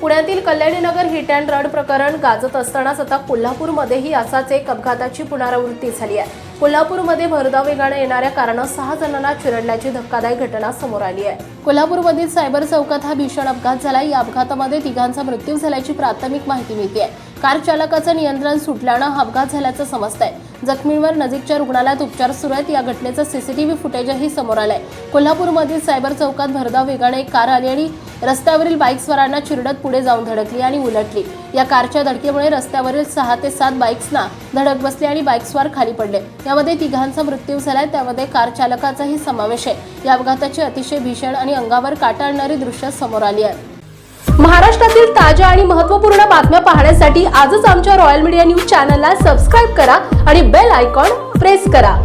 पुण्यातील Kalyani Nagar hit and रड प्रकरण गाजत असतानाच आता कोल्हापूरमध्येही असाच एक अपघाताची पुनरावृत्ती झाली आहे. कोल्हापूरमध्ये भरधाव वेगाने येणाऱ्या कारणानं सहा जणांना चिरडल्याची धक्कादायक घटना समोर आली आहे. कोल्हापूरमधील सायबर चौकात हा भीषण अपघात झाला. या अपघातामध्ये तिघांचा मृत्यू झाल्याची प्राथमिक माहिती मिळते कार चालकाचं नियंत्रण सुटल्यानं हा अपघात झाल्याचं समजतंय. जखमींवर नजीकच्या रुग्णालयात उपचार सुरू आहेत. या घटनेचं सीसीटीव्ही फुटेजही समोर आलंय. कोल्हापूरमधील सायबर चौकात भरधाव वेगाने एक कार आली आणि रस्त्यावरील बाईकस्वारांना चिरडत पुढे जाऊन धडकली आणि उलटली. या कारच्या धडकेमुळे रस्त्यावरील सहा ते सात बाईक्सना धडक बसली आणि बाईकस्वार खाली पडले. यामध्ये तिघांचा मृत्यू झालाय. त्यामध्ये कार चालकाचाही समावेश आहे. या अपघाताची अतिशय भीषण आणि अंगावर काटा आणणारी दृश्य समोर आली आहे. महाराष्ट्रातील ताज्या आणि महत्त्वपूर्ण बातम्या पाहण्यासाठी आजच आमच्या रॉयल मीडिया न्यूज चॅनलला सबस्क्राईब करा आणि बेल आयकॉन प्रेस करा.